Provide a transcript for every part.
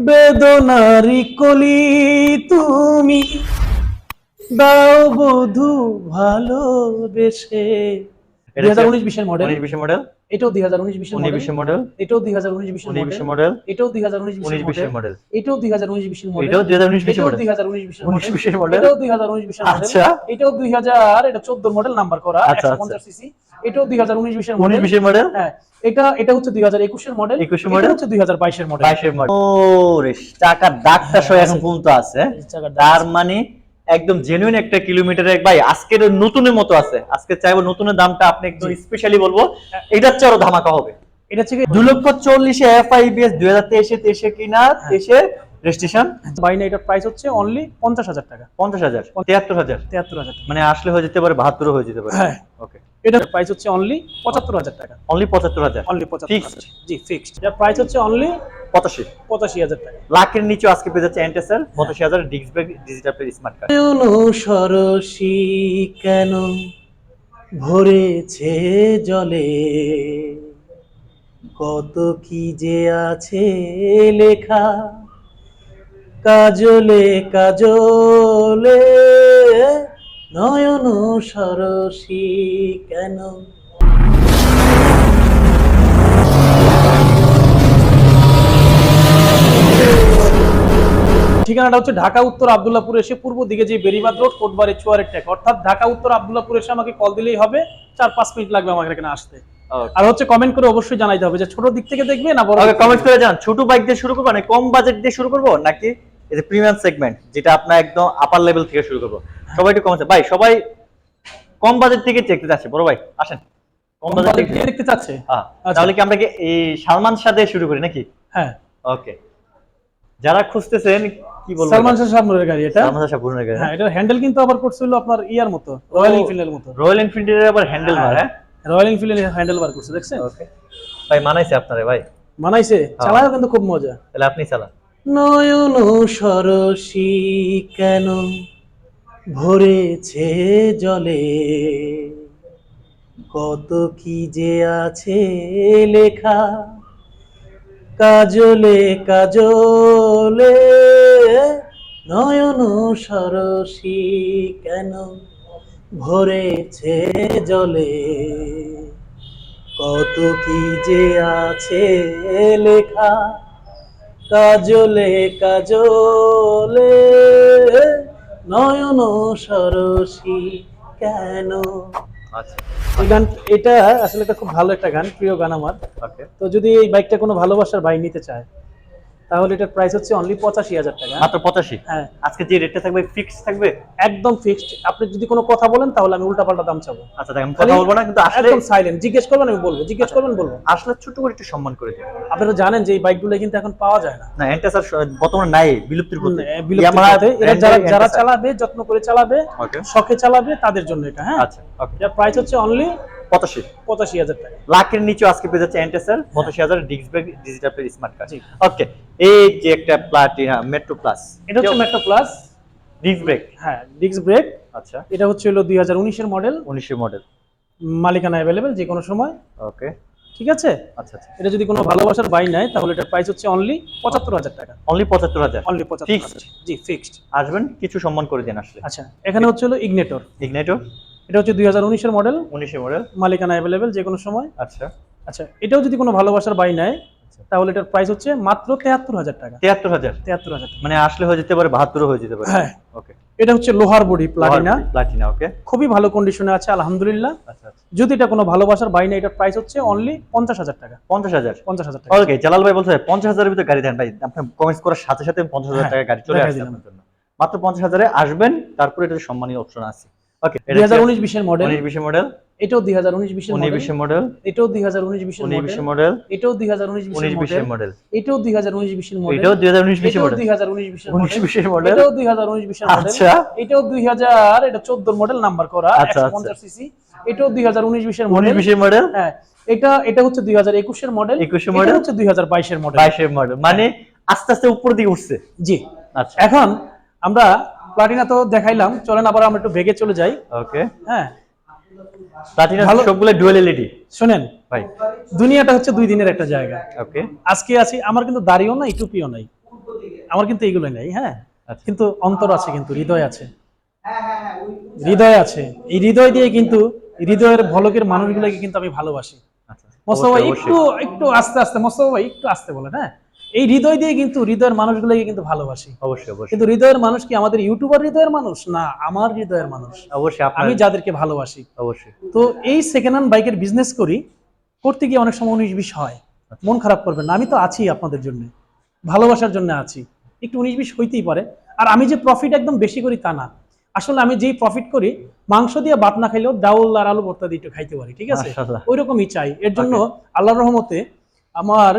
বেদনারি কলি তুমি দাও বধু ভালোবেসে দুই হাজার উনিশ বিশের মডেল উনিশ বিশের মডেল এটাও দুই হাজার উনিশ বিশের উনিশ মডেল এটাও দুই হাজার উনিশ বিশের উনিশ মডেল এটাও দুই হাজার উনিশ উনিশ বিশের মডেল এটাও দুই হাজার উনিশ বিশের মডেল এটাও দুই হাজার উনিশ বিশের এটাও মডেল দুই হাজার উনিশ বিশের উনিশ বিশের মডেল এটাও দুই হাজার উনিশ বিশের মডেল আচ্ছা এটাও দুই হাজার এটা চোদ্দ মডেল নাম্বার করা আচ্ছা, সিসি এটাও দুই হাজার উনিশ বিশের উনিশ বিশের মডেল হ্যাঁ এটা এটা হচ্ছে দুই হাজার একুশের মডেল 21 এর এটা হচ্ছে দুই হাজার বাইশের মডেল বাইশের মডেল ও রে চাকার দাগটা সহ এখন পর্যন্ত আছে। তার মানে একদম জেনুইন একটা কিলোমিটারে ভাই আজকের নতুনের মতো আছে। আজকে চাইব নতুনের দামটা আপনি একদম স্পেশালি বলব এটার চেয়ে আরও ধামাকা হবে। এটা হচ্ছে দু লক্ষ চল্লিশে এফ আই বিএস দুই হাজার তেইশে তেইশে কিনা তেইশে রেজিস্ট্রেশন বাইনা এটার প্রাইস হচ্ছে অনলি পঞ্চাশ হাজার টাকা। পঞ্চাশ হাজার তিয়াত্তর হাজার। তিয়াত্তর হাজার মানে আসলে হয়ে যেতে পারে বাহাত্তর হয়ে যেতে পারে। হ্যাঁ। ওকে এটার প্রাইস হচ্ছে অনলি পঁচাত্তর হাজার টাকা। অনলি পঁচাত্তর হাজার? অনলি পঁচাত্তর জি ফিক্সড এটার প্রাইস হচ্ছে অনলি পঁচাশি। পঁচাশি হাজার টাকা। লাখের নিচে আজকে পেয়ে যাচ্ছে এন্টেসার পঁচাশি হাজার disc brake digital play smart card Sarasi কেন ভরেছে জলে? কত কি যে আছে লেখা? কাজলে কাজলে নয়ন সরসী কেন? ঠিকানাটা হচ্ছে ঢাকা উত্তর আবদুল্লাপুর এসে পূর্ব দিকে যে বেরিবাদ রোড কোটবাড়ি চুয়ারের টেক অর্থাৎ ঢাকা উত্তর আবদুল্লাপুর এসে আমাকে কল দিলেই হবে চার পাঁচ মিনিট লাগবে আমাকে এখানে আসতে। আর হচ্ছে কমেন্ট করে অবশ্যই জানাইতে হবে যে ছোট দিক থেকে দেখবে না বড় কমেন্ট করে জান ছোট বাইক দিয়ে শুরু করব না কম বাজেট দিয়ে শুরু করব নাকি এই যে প্রিমিয়াম সেগমেন্ট যেটা আপনার একদম আপার লেভেল থেকে শুরু করব? সবাই একটু কমেন্ট ভাই সবাই কম বাজেট থেকে দেখতে যাচ্ছে বড় ভাই আসেন। কম কম বাজেট থেকে দেখতে চাচ্ছে। হ্যাঁ, আচ্ছা। তাহলে কি আমরা কি এই সালমান সাথে শুরু করি নাকি? হ্যাঁ। ওকে। যারা খুঁজতেছেন কি বলব? সালমান শাহ সামনের গাড়ি এটা? সালমান শাহ পুরনো হ্যাঁ। এটার হ্যান্ডেল কিন্তু আবার করছিল আপনার ইয়ার মতো রয়্যাল এনফিল্ডের মতো। রয়্যাল এনফিল্ডের আবার হ্যান্ডেল মার হ্যাঁ? রয়্যাল এনফিল্ডের হ্যান্ডেল বার করছে দেখছেন? ওকে। ভাই মানাইছে আপনারে ভাই। মানাইছে? চালায়ও কিন্তু খুব মজা। তাহলে আপনি চালান। নয়ন সরসী কেন? ভরেছে জলে। কত কি যে আছে লেখা। কাজলে কাজলে নয়ন সরসী কেন ভরেছে জলে? কত কি যে আছে লেখা। কাজলে কাজলে নয়ন সরসী কেন? আচ্ছা। এই গান এটা আসলে একটা খুব ভালো একটা গান প্রিয় গান আমার। তো যদি এই বাইকটা কোনো ভালোবাসার ভাই নিতে চায় তাহলে এটার প্রাইস হচ্ছে অনলি পঁচাশি হাজার টাকা। মাত্র পঁচাশি? হ্যাঁ। আজকে যে রেটটা থাকবে ফিক্স থাকবে? একদম ফিক্সড আপনি যদি কোনো কথা বলেন তাহলে আমি উল্টাপাল্টা দাম চাবো। আচ্ছা আমি কথা বলব না কিন্তু আসলে একদম সাইলেন্ট জিজ্ঞেস করবেন আমি বলব। জিজ্ঞেস করবেন বলব। আসলে ছোট করে একটু সম্মান করে দিন। আপনারা জানেন যে এই বাইকগুলো কিন্তু এখন পাওয়া যায় না। না এন্টাসার বর্তমানে নাই বিলুপ্তির পথে বিলুপ্তির এরা যারা যারা চালাবে যত্ন করে চালাবে ওকে শখে চালাবে তাদের জন্য এটা হ্যাঁ? আচ্ছা ওকে প্রাইস হচ্ছে অনলি পঁচাশি। পঁচাশি হাজার টাকা। লাখের নিচে আজকে পেয়ে যাচ্ছে এন্টাসার পঁচাশি হাজার disc brake digital play smart card okay এই যে একটা প্লাটিনা মেট্রো প্লাস এটা হচ্ছে মেট্রো প্লাস ডিস্ক ব্রেক হ্যাঁ ডিস্ক ব্রেক আচ্ছা। এটা হচ্ছে হলো দুই হাজার উনিশের মডেল উনিশের মডেল মালিকানা অ্যাভেলেবেল যে কোনো সময়। ওকে ঠিক আছে? আচ্ছা আচ্ছা। এটা যদি কোনো ভালোবাসার বাই নেয় তাহলে এটার প্রাইস হচ্ছে অনলি পঁচাত্তর হাজার টাকা। অনলি পঁচাত্তর হাজার। অনলি পঁচাত্তর জি ফিক্সড আসবেন কিছু সম্মান করে দিন আসলে। আচ্ছা এখানে হচ্ছে হলো ইগনেটর ইগনাইটর এটা হচ্ছে দুই হাজার উনিশের মডেল উনিশের মডেল মালিকানা অ্যাভেলেবেল যে কোনো সময়। আচ্ছা। আচ্ছা এটাও যদি কোনো ভালোবাসার বাই নেয় আচ্ছা। তাহলে এটার প্রাইস হচ্ছে মাত্র তেহাত্তর হাজার টাকা। তিয়াত্তর হাজার? তেহাত্তর হাজার মানে আসলে হয়ে যেতে পারে বাহাত্তর হয়ে যেতে পারে। হ্যাঁ। ওকে এটা হচ্ছে লোহার বডি প্লাটিনা প্লাটিনা ওকে খুবই ভালো কন্ডিশনে আছে আলহামদুলিল্লাহ। আচ্ছা আচ্ছা। যদি এটা কোনো ভালোবাসার বাই নেয় এটার প্রাইস হচ্ছে অনলি পঞ্চাশ হাজার টাকা। পঞ্চাশ হাজার? পঞ্চাশ হাজার টাকা। ওকে জালাল ভাই বলছে পঞ্চাশ হাজারের ভিতরে গাড়ি দেন ভাই। আপনি কমেন্টস করার সাথে সাথে পঞ্চাশ হাজার হ্যাঁ, টাকা গাড়ি চলে আসছে আপনার জন্য। মাত্র পঞ্চাশ হাজারে আসবেন তারপরে এটা সম্মানীয় অপশন আছে। ওকে মডেল মডেল এটাও মডেল মডেল এটাও মডেল এটাও model model model model model model আচ্ছা এটা চোদ্দ মডেল নাম্বার করা আচ্ছা, আচ্ছা। সিসি এটাও দুই হাজার উনিশ বিশের উনিশ মডেল মডেল হ্যাঁ এটা এটা হচ্ছে দুই হাজার একুশের মডেল 21 এর এটা হচ্ছে দুই হাজার বাইশের মডেল মডেল মানে আস্তে আস্তে উপর দিকে উঠছে জি আচ্ছা এখন আমরা প্লাটিনা তো দেখাইলাম। চলেন আবার আমরা একটু ভেগে চলে যাই। ওকে হ্যাঁ। প্লাটিনা সবগুলো ডুয়েল এলইডি শোনেন ভাই। দুনিয়াটা হচ্ছে দুই দিনের একটা জায়গা। ওকে আজকে আছি আমার কিন্তু দাড়িও নাই টুপিও নাই। আমার কিন্তু এইগুলো নেই হ্যাঁ। আচ্ছা। কিন্তু অন্তর আছে কিন্তু হৃদয় আছে। হৃদয় আছে। এই হৃদয় দিয়ে কিন্তু হৃদয়ের ভলকের মানুষগুলোকে কিন্তু আমি ভালোবাসি। আচ্ছা। মোস্তফা ভাই একটু একটু আস্তে আস্তে মোস্তফা ভাই একটু আস্তে বলেন হ্যাঁ। এই হৃদয় দিয়ে কিন্তু হৃদয়ের মানুষগুলোকে কিন্তু ভালোবাসি। অবশ্যই অবশ্যই। কিন্তু হৃদয়ের মানুষ কি আমাদের ইউটিউবার হৃদয়ের মানুষ? না আমার হৃদয়ের মানুষ। অবশ্যই আমি যাদেরকে ভালোবাসি। অবশ্যই। তো এই সেকেন্ড হ্যান্ড বাইকের বিজনেস করি করতে গিয়ে অনেক সময় উনিশ বিশ হয়। মন খারাপ করবেন না আমি তো আছি আপনাদের জন্য। ভালোবাসার জন্য আছি। একটু উনিশ বিশ হইতেই পারে। আর আমি যে প্রফিট একদম বেশি করি তা না। আসলে আমি যেই প্রফিট করি মাংস দিয়ে ভাত না খাইলেও ডাউল আর আলু ভর্তা দিয়ে একটু খাইতে পারি ঠিক আছে। ওই রকমই চাই। এর জন্য আল্লাহর রহমতে আমার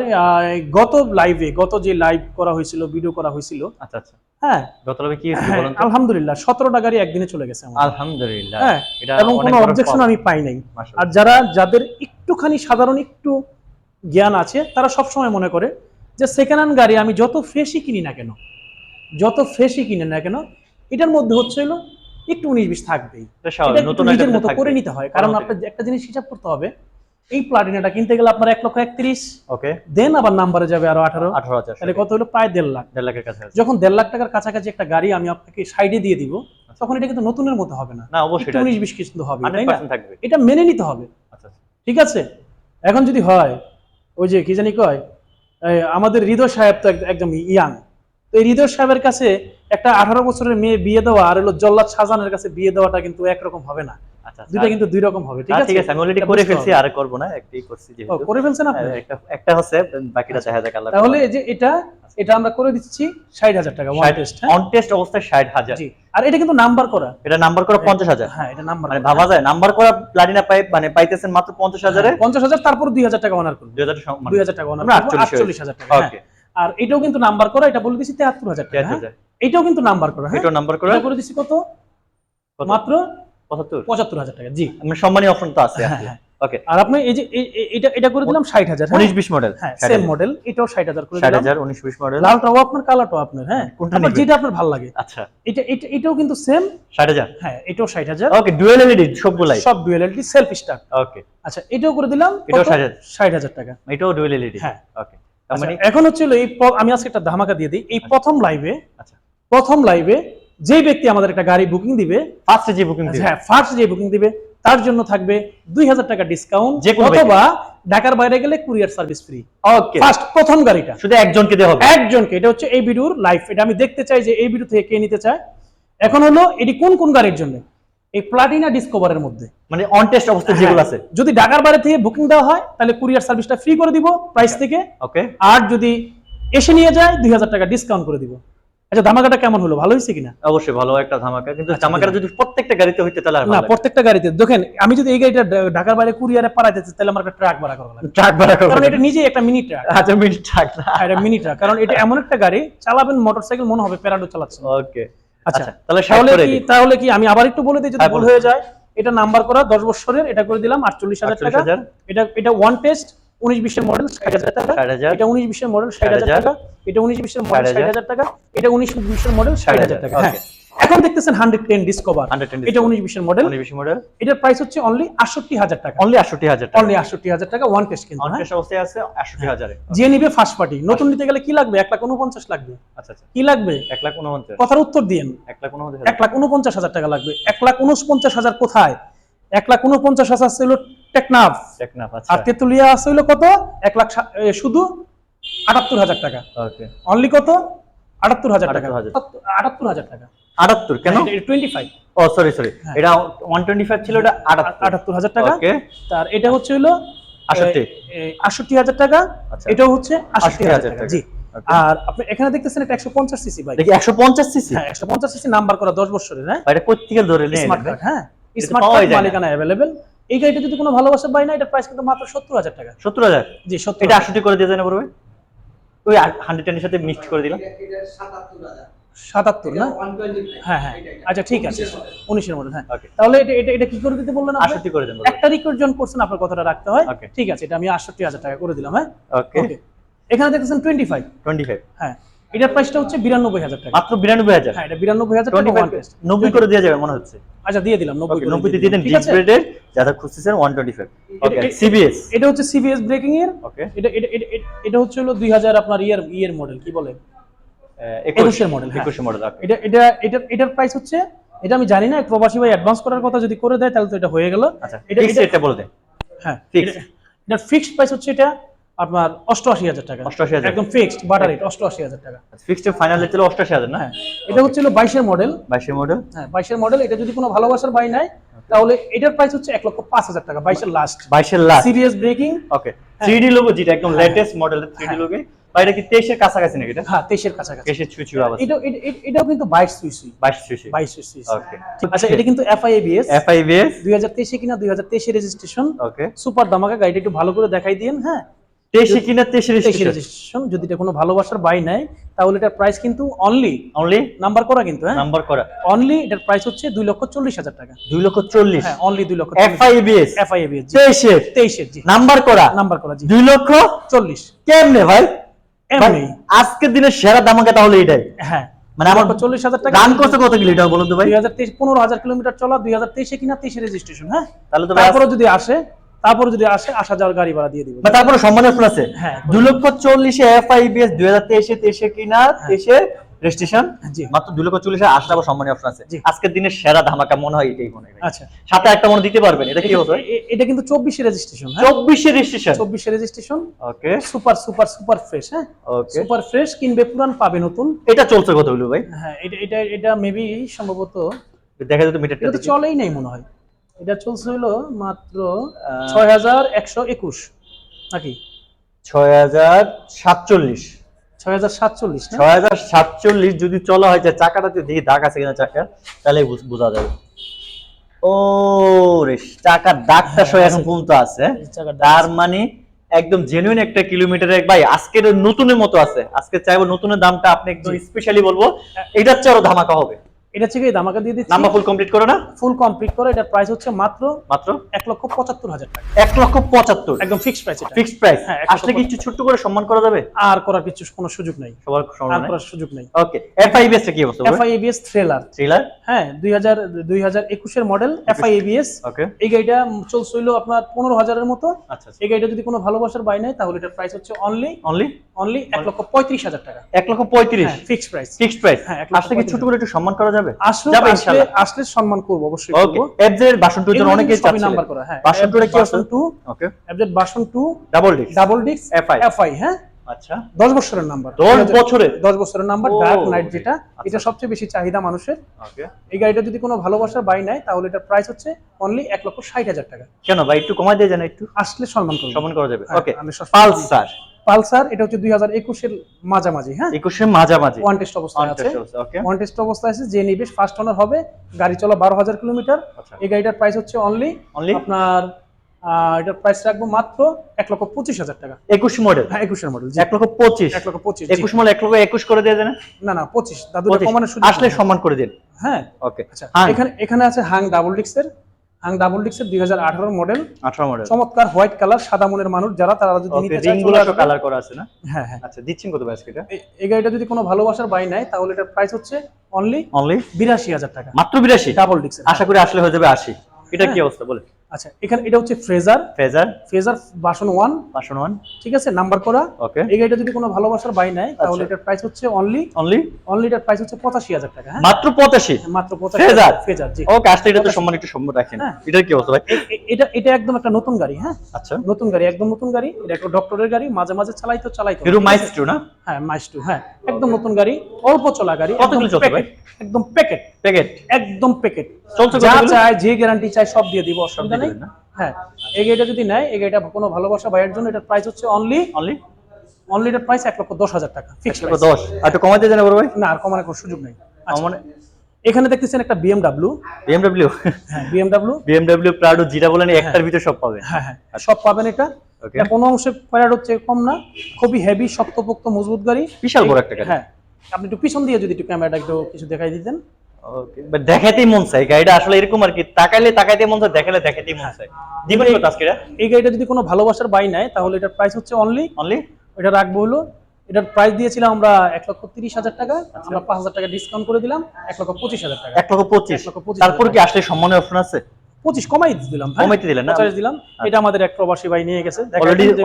গত লাইভে গত যে লাইভ করা হয়েছিল ভিডিও করা হয়েছিল আচ্ছা আচ্ছা। হ্যাঁ। গতভাবে কি হয়েছিল হ্যাঁ, বলুন আলহামদুলিল্লাহ সতেরোটা গাড়ি একদিনে চলে গেছে আমার। আলহামদুলিল্লাহ। হ্যাঁ এবং কোনো অবজেকশন আমি পাই নাই। আর যারা যাদের একটুখানি সাধারণ একটু জ্ঞান আছে তারা সবসময় মনে করে যে সেকেন্ড হ্যান্ড গাড়ি আমি যত ফ্রেশই কিনি না কেন যত ফ্রেশই কিনে না কেন এটার মধ্যে হচ্ছে হলো একটু উনিশ বিশ থাকবেই। নিজের মতো করে নিতে হয়। কারণ আপনার একটা জিনিস হিসাব করতে হবে এই প্লাটিনাটা কিনতে গেলে আপনার এক লক্ষ একত্রিশ। ওকে দেন আবার নাম্বারে যাবে আরও আঠারো। আঠারো হাজার তাহলে কত হলো? প্রায় দেড় লাখ। দেড় লাখের কাছে যখন দেড় লাখ টাকার কাছাকাছি একটা গাড়ি আমি আপনাকে সাইডে দিয়ে দিব তখন এটা কিন্তু নতুনের মতো হবে না। না অবশ্যই উনিশ বিশ কিন্তু হবে তাই না? এটা মেনে নিতে হবে। আচ্ছা আচ্ছা। ঠিক আছে? এখন যদি হয় ওই যে কি জানি কয় আমাদের হৃদয় সাহেব তো একদম ইয়াং। তো এই হৃদয় সাহেবের কাছে একটা আঠারো বছরের মেয়ে বিয়ে দেওয়া আর হলো জল্লাদ শাহজাহানের কাছে বিয়ে দেওয়াটা কিন্তু একরকম হবে না। আচ্ছা আচ্ছা। দুইটা কিন্তু দুই রকম হবে ঠিক আচ্ছা, আছে? ঠিক আছে আমি অলরেডি করে ফেলছি আর করব না একটাই করছি যেহেতু। করে ফেলছেন আপনি? হ্যাঁ, একটা একটা হচ্ছে বাকিটা দেখা যাক আল্লাহ তাহলে যে এটা এটা আমরা করে দিচ্ছি ষাট হাজার টাকা ওয়ান টেস্ট হ্যাঁ? অন টেস্ট অবস্থায় ষাট হাজার। জি আর এটা কিন্তু নাম্বার করা। এটা নাম্বার করা পঞ্চাশ হাজার। হ্যাঁ এটা নাম্বার মানে ভাবা যায় নাম্বার করা প্লাটিনা পাইপ মানে পাইতেছেন মাত্র পঞ্চাশ হাজারে। পঞ্চাশ হাজার তারপর দুই হাজার টাকা অনার করব দুই হাজার সম- মানে দুই হাজার টাকা অনার আমরা করব 48 আটচল্লিশ হাজার টাকা হ্যাঁ। ওকে আর এটাও কিন্তু নাম্বার করা এটা বলে তেহাত্তর হাজার টাকা হ্যাঁ? এটাও কিন্তু নাম্বার করা হ্যাঁ। এটাও নাম্বার করা। করে কত? কত? মাত্র পঁচাত্তর? পঁচাত্তর হাজার টাকা জি। মানে অপশন তো আছে হ্যাঁ, হ্যাঁ। ওকে আর আপনি এই যে এটা এটা করে দিলাম ষাট হাজার উনিশ বিশ মডেল হ্যাঁ সেম মডেল এটাও ষাট হাজার করে দিলাম। হাজার উনিশ বিশ মডেল লালটাও আপনার আপনার হ্যাঁ? আপনার যেটা আপনার ভালো লাগে। আচ্ছা। এটা এটা এটাও কিন্তু সেম ষাট হাজার? হ্যাঁ এটাও ষাট হাজার। ওকে ডুয়েল এলইডি সবগুলাই? সব ডুয়েলিটি সেলফ স্টার্ট ওকে আচ্ছা এটাও করে দিলাম এটাও 60,000 ষাট হাজার। টাকা। এটাও ডুয়েল এলইডি হ্যাঁ। ওকে আচ্ছা, মানে এখন হচ্ছে এই আমি আজকে একটা ধামাকা দিয়ে দিই। এই প্রথম লাইভে আচ্ছা। প্রথম লাইভে যে ব্যক্তি আমাদের একটা গাড়ি বুকিং দিবে ফার্স্টে যে বুকিং দিবে। হ্যাঁ ফার্স্ট যে বুকিং দিবে তার জন্য থাকবে দুই হাজার টাকা ডিসকাউন্ট যে অথবা ঢাকার বাইরে গেলে courier service free okay first প্রথম গাড়িটা। শুধু একজনকে দেওয়া হবে। একজনকে এটা হচ্ছে এই ভিডিওর লাইভ এটা আমি দেখতে চাই যে এই ভিডিও থেকে কে নিতে চায়। এখন হলো এটি কোন কোন গাড়ির জন্য? এই প্লাটিনা ডিসকভারের মধ্যে। মানে অন টেস্ট অবস্থায় হ্যাঁ। যেগুলো আছে। যদি ঢাকার বাইরে থেকে বুকিং দেওয়া হয় তাহলে কুরিয়ার সার্ভিসটা ফ্রি করে দিব প্রাইস থেকে। ওকে আর যদি এসে নিয়ে যায় দুই হাজার টাকা ডিসকাউন্ট করে দিব। আচ্ছা ধামাকাটা কেমন হলো? ভালো হয়েছে কিনা? অবশ্যই ভালো একটা ধামাকা কিন্তু আচ্ছা, ধামাকাটা যদি প্রত্যেকটা গাড়িতে হইতে তাহলে না প্রত্যেকটা গাড়িতে। দেখেন আমি যদি এই গাড়িটা ঢাকার বাইরে কুরিয়ারে পাঠাইতে চাই, তাহলে আমার একটা ট্রাক ভাড়া করা লাগবে। ট্রাক ভাড়া করা কারণ এটা নিজেই একটা মিনি ট্রাক। আচ্ছা মিনিট ট্রাক না। এটা মিনি ট্রাক কারণ এটা এমন একটা গাড়ি চালাবেন মোটরসাইকেল মনে হবে প্যারাডো চালাচ্ছেন ওকে। আচ্ছা আচ্ছা তাহলে তাহলে কি তাহলে কি আমি আবার একটু বলে দিই যদি হ্যাঁ, ভুল হয়ে যায়। এটা নাম্বার করা দশ বছরের এটা করে দিলাম আটচল্লিশ হাজার টাকা। 48,000 এটা এটা ওয়ান টেস্ট উনিশ বিশের মডেল ষাট হাজার টাকা। এটা উনিশ বিশের মডেল ষাট হাজার টাকা। এটা উনিশ বিশের মডেল ষাট হাজার। টাকা। এটা উনিশ বিশের মডেল ষাট হাজার টাকা। হ্যাঁ। এখন দেখতেছেন হান্ড্রেড টেন ডিসকভার এটা উনিশ বিশের মডেল উনিশ মডেল এটার প্রাইস হচ্ছে অনলি আটষট্টি হাজার টাকা। অনলি আটষট্টি হাজার অনলি আটষট্টি হাজার টাকা ওয়ান টেস্ট কিন্তু হ্যাঁ? অবস্থায় আছে আটষট্টি হাজারে। যে নিবে ফার্স্ট পার্টি নতুন নিতে গেলে কি লাগবে? এক লাখ উনপঞ্চাশ লাগবে। আচ্ছা আচ্ছা। কি লাগবে? এক লাখ উনপঞ্চাশ। কথার উত্তর দিন এক লাখ উনপঞ্চাশ এক লাখ উনপঞ্চাশ হাজার টাকা লাগবে। এক লাখ উনপঞ্চাশ হাজার কোথায়? এক লাখ উনপঞ্চাশ হাজার ছিল টেকনাফ। টেকনাফ আচ্ছা। আর তেতুলিয়া আছে হইল কত? এক লাখ শুধু আটাত্তর হাজার টাকা। ওকে। অনলি কত? আটাত্তর হাজার টাকা। আটাত্তর হাজার। টাকা। আটাত্তর কেন? টোয়েন্টি ফাইভ ও সরি সরি হ্যাঁ। এটা ওয়ান টোয়েন্টি ফাইভ ছিল এটা আটাত্তর। হাজার টাকা। ওকে। তার এটা হচ্ছে হলো আটষট্টি আটষট্টি হাজার টাকা। আচ্ছা। এটাও হচ্ছে 68,000 হাজার টাকা। জি। আর আপনি এখানে দেখতেছেন এটা একশো পঞ্চাশ সিসি বাইক। দেখি একশো পঞ্চাশ সিসি? হ্যাঁ একশো পঞ্চাশ সিসি নাম্বার করা দশ বছরের হ্যাঁ? বাইরে প্রত্যেকের ধরে নিয়ে স্মার্ট কার্ড হ্যাঁ? স্মার্ট কার্ড মালিকানা অ্যাভেলেবেল এই গাড়িটা যদি কোনো ভালোবাসা পাই না এটার প্রাইস কিন্তু মাত্র সত্তর হাজার টাকা। সত্তর হাজার? জি সত্তর এটা আটষট্টি করে দিয়ে যায় না পড়বে? ওই হান্ড্রেড টেনের সাথে মিক্সড করে দিলাম। সাতাত্তর না? হ্যাঁ হ্যাঁ। আচ্ছা ঠিক আছে। উনিশের মডেল। হ্যাঁ। তাহলে এটা এটা এটা কি করে দিতে বললেন আপনি? আটষট্টি করে দেন একটা রিকোয়েস্ট জন করছেন আপনার কথাটা রাখতে হয়। ঠিক আছে এটা আমি আটষট্টি হাজার টাকা করে দিলাম হ্যাঁ? ওকে ওকে এখানে দেখতেছেন টোয়েন্টি ফাইভ টোয়েন্টি ফাইভ হ্যাঁ। এটার প্রাইসটা হচ্ছে বিরানব্বই হাজার টাকা। মাত্র বিরানব্বই হাজার? হ্যাঁ এটা বিরানব্বই হাজার টাকা টোয়েন্টি ফাইভ নব্বই করে দিয়ে যাবে মনে হচ্ছে। আচ্ছা দিয়ে দিলাম নব্বই করে নব্বইতে দিয়ে গ্রেডের যারা খুঁজতেছেন one twenty five okay CBS এটা হচ্ছে সিবিএস ব্রেকিং এর। ওকে এটা এটা এটা- হচ্ছে হলো দুই হাজার আপনার ইয়ার ইয়ের মডেল কি বলে? একুশের হ্যাঁ। একুশের মডেল এটা এটা এটা এটার প্রাইস হচ্ছে এটা আমি জানি না প্রবাসী ভাই অ্যাডভান্স করার কথা যদি করে দেয় তাহলে তো এটা হয়ে গেল। আচ্ছা এটা এটা বলে দেন। হ্যাঁ। এটা- ফিক্সড প্রাইস হচ্ছে এটা আপনার অষ্টআশি হাজার টাকা। 88,000 একদম ফিক্সড বাটার রেট অষ্টআশি হাজার টাকা। ফিক্সড ফাইনাল রেট ছিল অষ্টআশি হাজার না? হ্যাঁ এটা হচ্ছে হলো বাইশের মডেল বাইশের মডেল হ্যাঁ বাইশের মডেল এটা যদি কোনো ভালোবাসার বাই নেয় তাহলে এটার প্রাইস হচ্ছে এক লক্ষ পাঁচ হাজার টাকা বাইশের লাস্ট বাইশের last serious breaking okay three logo যেটা একদম লেটেস্ট মডেল থ্রি হ্যাঁ। লোগো এটা কি তেইশের কাছাকাছি নাকি এটা? হ্যাঁ তেইশের কাছাকাছি। তেইশে ছুঁই ছুঁই আবার এটা এটা- এটা- এটাও কিন্তু বাইশ সুই সুই বাইশ ছুঁই ছুঁই। বাইশ সুই সুই ওকে আচ্ছা এটা কিন্তু এফআইএবিএস এফআইবিএস দুই হাজার তেইশে কিনা দুই হাজার তেইশে রেজিস্ট্রেশন ওকে সুপার দামাকা গাড়িটা একটু ভালো করে দেখাই দিন হ্যাঁ। তেইশে কিনা তেইশে তেইশে যদি এটা কোনো ভালোবাসার বাই নেয় তাহলে এটার প্রাইস কিন্তু অনলি অনলি নাম্বার করা কিন্তু হ্যাঁ? নাম্বার করা। অনলি এটার প্রাইস হচ্ছে দুই লক্ষ চল্লিশ হাজার টাকা। দুই লক্ষ চল্লিশ। হ্যাঁ অনলি দুই লক্ষ এফআইবিএস তেইশের। তেইশের জি। নাম্বার করা। নাম্বার করা জি। দুই লক্ষ চল্লিশ। কেমনে ভাই? এমনি আজকের দিনের সেরা দামাকে তাহলে এটাই। হ্যাঁ। মানে আমার চল্লিশ হাজার টাকা গান করতে কত কিলো এটা বলুন তো ভাই? দুই হাজার তেইশ পনেরো হাজার কিলোমিটার চলা দুই হাজার তেইশে কিনা তেইশে রেজিস্ট্রেশন হ্যাঁ? তাহলে তো তারপরে যদি আসে তারপরে যদি আসে আসা যাওয়ার গাড়ি ভাড়া দিয়ে দিব। তারপরে সম্মানের ফুল আছে। হ্যাঁ। দুই লক্ষ চল্লিশে এফআইবিএস দুই হাজার তেইশে তেইশে কিনা তেইশে রেজিস্ট্রেশন জি। মাত্র দুই লক্ষ চল্লিশে অপশন আছে। আজকের দিনের সেরা ধামাকা মনে হয় এটাই মনে হয়। আচ্ছা। সাথে একটা মনে দিতে পারবেন এটা কি এটা কিন্তু চব্বিশে রেজিস্ট্রেশন হ্যাঁ? চব্বিশে রেজিস্ট্রেশন চব্বিশে registration okay. Super super super fresh হ্যাঁ? ওকে। সুপার ফ্রেশ কিনবে পুরান পাবে নতুন। এটা চলছে কত হলো ভাই? হ্যাঁ এটা এটা এটা মেবি সম্ভবত দেখা যেত মিটারটা। চলেই নাই মনে হয়। এটা চলছে হলো মাত্র ছয় হাজার একশো একুশ নাকি? ছয় হাজার সাতচল্লিশ। ছয় হাজার সাতচল্লিশ ছয় হাজার সাতচল্লিশ যদি চলা হয় চাকাটা দেখি দাগ আছে কিনা চাকা তাহলে বোঝা যাবে। ও রে চাকার দাগটা সহ এখন পর্যন্ত আছে। তার মানে একদম জেনুইন একটা কিলোমিটার ভাই আজকের নতুনের মতো আছে। আজকে চাইব নতুনের দামটা আপনি একদম স্পেশালি বলব এটার চেয়ে আরও ধামাকা হবে। এটা হচ্ছে কি দামাকা দিয়ে দিচ্ছি। নাম্বার ফুল কমপ্লিট করো না? ফুল কমপ্লিট করে এটার প্রাইস হচ্ছে মাত্র মাত্র? এক লক্ষ পঁচাত্তর হাজার টাকা। এক লক্ষ পঁচাত্তর? একদম ফিক্সড প্রাইস এটা। ফিক্সড প্রাইস হ্যাঁ, আসলে কি একটু ছোট্ট করে সম্মান করা যাবে? আর করার কিছু কোনো সুযোগ নেই। সবার আর করার সুযোগ নেই। ওকে এফআইবিএস কি অবস্থা এফআইএবিএস থ্রিলার ট্রেলার হ্যাঁ দুই হাজার দুই হাজার একুশের মডেল এফআইএবিএস ওকে এই গাড়িটা চলছিল আপনার পনেরো হাজারের মতো। আচ্ছা এই গাড়িটা যদি কোনো ভালোবাসার বাই নেয় তাহলে এটার প্রাইস হচ্ছে অনলি অনলি অনলি এক লক্ষ পঁয়ত্রিশ হাজার টাকা। এক লক্ষ পঁয়ত্রিশ? ফিক্সড প্রাইস ফিক্সড প্রাইস হ্যাঁ, লক্ষ আসলে কি ছোট করে একটু সম্মান করা যাবে? আসলে যাবে ইনশাআল্লাহ আসলে সম্মান করব অবশ্যই চাচ্ছে নাম্বার করা হ্যাঁ। কি okay double disc double disc FI FI হ্যাঁ? আচ্ছা। দশ বছরের নাম্বার 10 বছরের? দশ বছরের নাম্বার ডার্ক নাইট যেটা আচ্ছা। এটা সবচেয়ে বেশি চাহিদা মানুষের। ওকে এই গাড়িটা যদি কোনো ভালোবাসার বাই নেয় তাহলে এটার প্রাইস হচ্ছে অনলি এক লক্ষ ষাট হাজার টাকা। কেন ভাই একটু কমাই দিয়ে জানা একটু। আসলে সম্মান করব। সম্মান করা যাবে। হ্যাঁ, ওকে আমি পালসার। পালসার এটা হচ্ছে দুই হাজার একুশের মাঝামাঝি হ্যাঁ? একুশে মাঝামাঝি। ওয়ান টেস্ট অবস্থায় আছে। ওয়ান টেস্ট অবস্থায় আছে যে নিবে ফার্স্ট ওনার হবে গাড়ি চলা বারো হাজার কিলোমিটার। আচ্ছা। এই গাড়িটার প্রাইস হচ্ছে অনলি অনলি আপনার এটার প্রাইস রাখব মাত্র এক লক্ষ পঁচিশ হাজার টাকা। একুশ মডেল হ্যাঁ একুশের মডেল এক লক্ষ পঁচিশ? এক লক্ষ পঁচিশ একুশ মডেল এক লক্ষ একুশ করে দিয়ে দেন? না না পঁচিশ। দাদু। কমানোর আসলে সম্মান করে দিন। হ্যাঁ। ওকে আচ্ছা এখানে এখানে আছে হাং ডাবল ডিক্সের হাং ডাবল ডিক্সের হাজার আঠারো মডেল আঠারো মডেল চমৎকার হোয়াইট কালার সাদা মনের মানুষ যারা তারা যদি নিতে চায়গুলো চলে কালার করা আছে না? হ্যাঁ হ্যাঁ। আচ্ছা দিচ্ছেন কত ব্যাস এটা? এই- গাড়িটা যদি কোনো ভালোবাসার বাই নেয় তাহলে এটার প্রাইস হচ্ছে অনলি অনলি বিরাশি হাজার টাকা। মাত্র বিরাশি? ডাবল ডিক্সের আশা করি আসলে হয়ে যাবে আশি। এটা কি হ্যাঁ। অবস্থা বলে আচ্ছা এখানে এটা হচ্ছে ফ্রেজার। ফ্রেজার। ওয়ান ঠিক আছে নাম্বার করা। ওকে এই গাড়িটা যদি কোনো ভালোবাসার বাই নেয় তাহলে আচ্ছা। এটার প্রাইস হচ্ছে অনলি অনলি অনলি এটার প্রাইস হচ্ছে পঁচাশি হাজার টাকা হ্যাঁ? মাত্র পঁচাশি? মাত্র পঁচাশি ফ্রেজার? ফ্রেজার জি। ওকে আসলে এটা তো সম্মান একটু সম্মান রাখেন হ্যাঁ। এটার কি অবস্থা ভাই? এটা এটা একদম একটা নতুন গাড়ি হ্যাঁ? আচ্ছা। নতুন গাড়ি একদম নতুন গাড়ি। এটা একটা ডক্টরের গাড়ি মাঝে মাঝে চালাইতো চালাইতো। হিরো মাইস্ট্রো না? হ্যাঁ মাইস্টু হ্যাঁ। একদম নতুন গাড়ি অল্প চলা গাড়ি একদম প্যাকেট একদম প্যাকেট একদম প্যাকেট চলছে যা? চায় যে গ্যারান্টি চাই সব দিয়ে দিব অসুবিধা দিয়ে নেই দিবেন না? হ্যাঁ এই গাড়িটা যদি নেয় এই গাড়িটা কোনো ভালোবাসা ভাইয়ের জন্য এটার প্রাইস হচ্ছে অনলি অনলি অনলি এটার প্রাইস এক লক্ষ দশ হাজার টাকা ফিক্সড দশ। আর একটু দিয়ে জানা ভাই? না আর কমানোর কোনো সুযোগ নেই। মানে এখানে দেখতেছেন একটা বিএমডাব্লিউ বিএমডব্লিউ হ্যাঁ বিএমডাব্লিউ বিএমডব্লিউ প্রাডো যেটা বলেন একটার ভিতর সব পাবেন। হ্যাঁ হ্যাঁ সব পাবেন এটা। এটা কোনো অংশে প্যারাড হচ্ছে কম না খুবই হেভি শক্তপোক্ত মজবুত গাড়ি। বিশাল বড় একটা গাড়ি। হ্যাঁ আপনি একটু পিছন দিয়ে যদি একটু ক্যামেরাটা একটু কিছু দেখাই দিতেন। ওকে বাট দেখাইতেই মন চাই গাড়িটা আসলে এরকম আর কি তাকাইলে তাকাইতে মন চাই দেখালে দেখাইতেই মন চাই দিবেন কত আজকে এই গাড়িটা যদি কোনো ভালোবাসার বাই নেয় তাহলে এটার প্রাইস হচ্ছে অনলি অনলি এটা রাখব হলো এটার প্রাইস দিয়েছিলাম আমরা এক লক্ষ তিরিশ হাজার টাকা আচ্ছা। আমরা পাঁচ হাজার টাকা ডিসকাউন্ট করে দিলাম এক লক্ষ পঁচিশ হাজার টাকা। এক লক্ষ পঁচিশ। লক্ষ পঁচিশ তারপর কি আসলে সম্মানের অপশন আছে? পঁচিশ কমাই দিলাম কমাইতে দিলেন না? পঞ্চাশ দিলাম। এটা আমাদের এক প্রবাসী ভাই নিয়ে গেছে।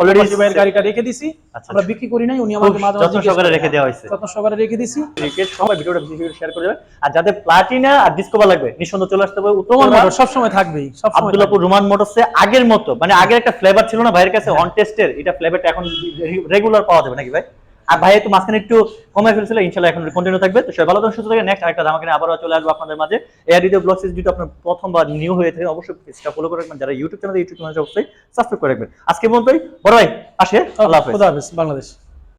প্রবাসী ভাইয়ের গাড়িটা রেখে দিছি। আচ্ছা, আমরা আচ্ছা। বিক্রি করি নাই উনি আমাকে মাঝে যত্ন সহকারে রেখে দেওয়া হয়েছে। যত্ন সহকারে রেখে দিছি। ক্রিকেট সবাই ভিডিওটা বেশি বেশি শেয়ার করে দেবেন। আর যাদের প্লাটিনা আর ডিসকভার লাগবে নিঃসন্দেহে চলে আসতে হবে। উত্তরা মোটর সবসময় থাকবেই সবসময় আব্দুল্লাপুর রোমান মোটরসে আগের মতো মানে আগের একটা ফ্লেভার ছিল না ভাইয়ের কাছে অন টেস্টের এটা ফ্লেভারটা এখন রেগুলার পাওয়া যাবে নাকি ভাই? আর ভাই একটু মাঝখানে একটু কমে ফেলছিল ইনশাল্লাহ এখন কন্টিনিউ থাকবে। তো সবাই ভালো থাকুন, সুস্থ থাকেন। নেক্সট আরেকটা ধামাকা আবারও চলে আসব আপনাদের মাঝে। এআর ভিডিও ব্লগ যদি আপনার প্রথমবার নিউ হয়ে থাকে, অবশ্যই পেজটা ফলো করে রাখবেন। যারা ইউটিউব চ্যানেল ইউটিউব চ্যানেল অবশ্যই সাবস্ক্রাইব করে রাখবেন। আজকে মতোই বড় ভাই, আসে, আল্লাহ হাফেজ, বাংলাদেশ।